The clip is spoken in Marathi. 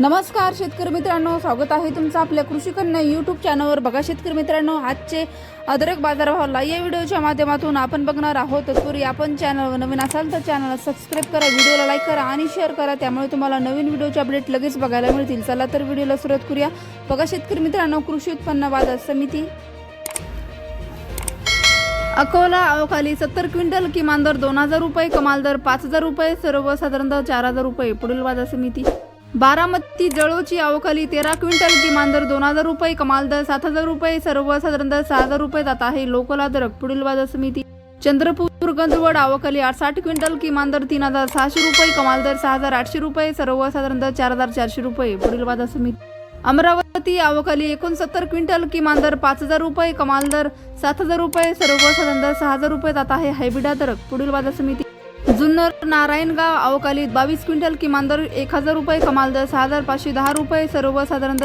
नमस्कार शेतकरी मित्रांनो. स्वागत आहे तुमचं आपल्या कृषी कन्या यूट्यूब चॅनलवर बघा शेतकरी मित्रांनो आजचे अदरक बाजारभावाला या व्हिडिओच्या माध्यमातून आपण बघणार आहोत. तत्पूर्वी आपण चॅनलवर नवीन असाल तर चॅनलला सबस्क्राईब करा व्हिडिओला लाईक करा आणि शेअर करा. त्यामुळे तुम्हाला नवीन व्हिडिओचे अपडेट लगेच बघायला मिळतील. चला तर व्हिडिओला सुरुवात करूया. बघा शेतकरी मित्रांनो कृषी उत्पन्न बाजार समिती. अकोला अवकाली सत्तर क्विंटल किमान दर दोन हजार रुपये कमाल दर पाच हजार रुपये सर्वसाधारण दर चार हजार रुपये. पुढील बाजार समिती. बारामती जळोची अवकाली तेरा क्विंटल किमान दर दोन हजार रुपये कमाल दर सात हजार रुपये सर्वसाधारण दर सहा हजार रुपये जात आहे लोकला दर पुढील बाजार समिती चंद्रपूर गंजवड अवकाली आठ साठ क्विंटल किमान दर तीन हजार सहाशे रुपये कमाल दर सहा हजार आठशे रुपये सर्वसाधारण दर चार हजार चारशे रुपये. पुढील बाजार समिती अमरावती अवकाली एकोणसत्तर क्विंटल किमान दर पाच हजार रुपये कमाल दर सात हजार रुपये सर्वसाधारण दर सहा हजार रुपये जात आहे हायबिडा दर पुढील बाजार समिती जुन्नर नारायणगाव अवकाली बावीस क्विंटल किमान दर एक हजार रुपये कमाल दर सहा हजार पाचशे दहा रुपये सर्वसाधारण दर